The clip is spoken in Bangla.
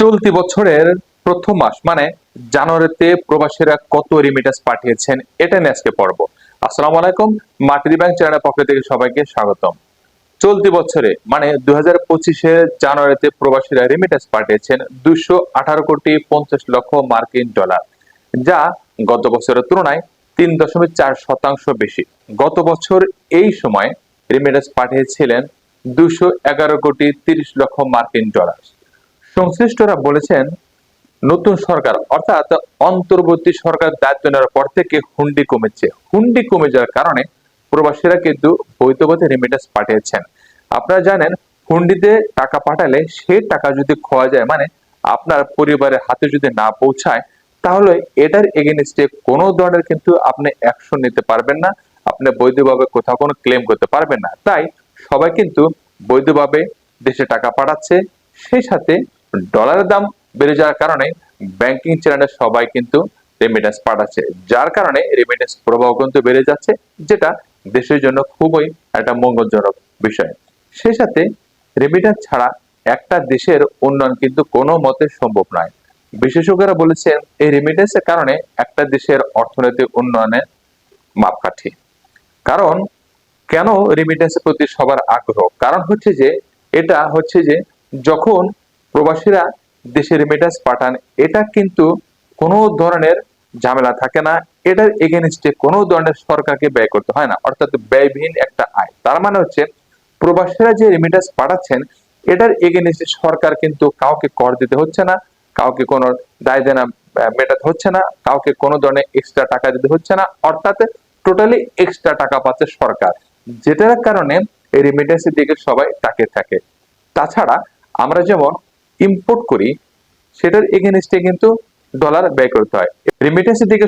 চলতি বছরের প্রথম মাস মানে জানুয়ারিতে প্রবাসীরা কত রিমিটেন্স পাঠিয়েছেন, এটা নিয়ে আজকে পড়ব আসসালামু আলাইকুম মাটির ব্যাংক চ্যানেলের পক্ষ থেকে সবাইকে স্বাগতম। চলতি বছরে মানে দুই হাজার পঁচিশে জানুয়ারিতে প্রবাসীরা রিমিটেন্স পাঠিয়েছেন দুশো আঠারো কোটি পঞ্চাশ লক্ষ মার্কিন ডলার, যা গত বছরের তুলনায় তিন দশমিক চার শতাংশ বেশি। গত বছর এই সময় রিমিটেন্স পাঠিয়েছিলেন দুশো এগারো কোটি তিরিশ লক্ষ মার্কিন ডলার। সংশ্লিষ্টরা বলেছেন, নতুন সরকার, অর্থাৎ অন্তর্বর্তী সরকার দায়িত্ব নেওয়ার পর থেকে হুন্ডি কমেছে। হুন্ডি কমে যাওয়ার কারণে প্রবাসীরা কিন্তু বৈধভাবে রেমিটেন্স পাঠিয়েছেন। আপনারা জানেন, হুন্ডিতে টাকা পাঠালে সেই টাকা যদি খোয়া যায় মানে আপনার পরিবারের হাতে যদি না পৌঁছায়, তাহলে এটার এগেনস্টে কোনো ধরনের কিন্তু আপনি অ্যাকশন নিতে পারবেন না। আপনি বৈধভাবে কোথাও কোনো ক্লেম করতে পারবেন না। তাই সবাই কিন্তু বৈধভাবে দেশে টাকা পাঠাচ্ছে, সেই সাথে ডলারের দাম বেড়ে যাওয়ার কারণে ব্যাংকিং চ্যানেলে সবাই কিন্তু রেমিটেন্স পাঠাচ্ছে। যার কারণে রেমিটেন্স প্রবাহ কিন্তু বেড়ে যাচ্ছে, যেটা দেশের জন্য খুবই একটা মঙ্গলজনক বিষয়। সেই সাথে রেমিটেন্স ছাড়া একটা দেশের উন্নয়ন কিন্তু কোনো মতে সম্ভব নয়। বিশেষজ্ঞরা বলেছেন, এই রেমিটেন্সের কারণে একটা দেশের অর্থনৈতিক উন্নয়নের মাপকাঠি। কারণ কেন রেমিটেন্সের প্রতি সবার আগ্রহ? কারণ হচ্ছে যে, এটা হচ্ছে যে, যখন প্রবাসীরা দেশে রেমিটেন্স পাঠান, এটা কিন্তু কোনো ধরনের ঝামেলা থাকে না। এটার এগেনস্টে কোনো ধরনের সরকারকে ব্যয় করতে হয় না, অর্থাৎ ব্যয়বিহীন একটা আয়। তার মানে হচ্ছে, প্রবাসীরা যে রেমিটেন্স পাঠাচ্ছেন, এটার এগেনস্টে সরকার কিন্তু কাউকে কর দিতে হচ্ছে না, কাউকে কোনো দায় দেনা মেটাতে হচ্ছে না, কাউকে কোনো ধরনের এক্সট্রা টাকা দিতে হচ্ছে না, অর্থাৎ টোটালি এক্সট্রা টাকা পাচ্ছে সরকার। যেটার কারণে এই রেমিটেন্সের দিকে সবাই তাকিয়ে থাকে। তাছাড়া আমরা যেমন ইম্পোর্ট করি সেটার এগেনস্টে কিন্তু ডলার ব্যয় করতে হয়। রেমিটেন্সের দিকে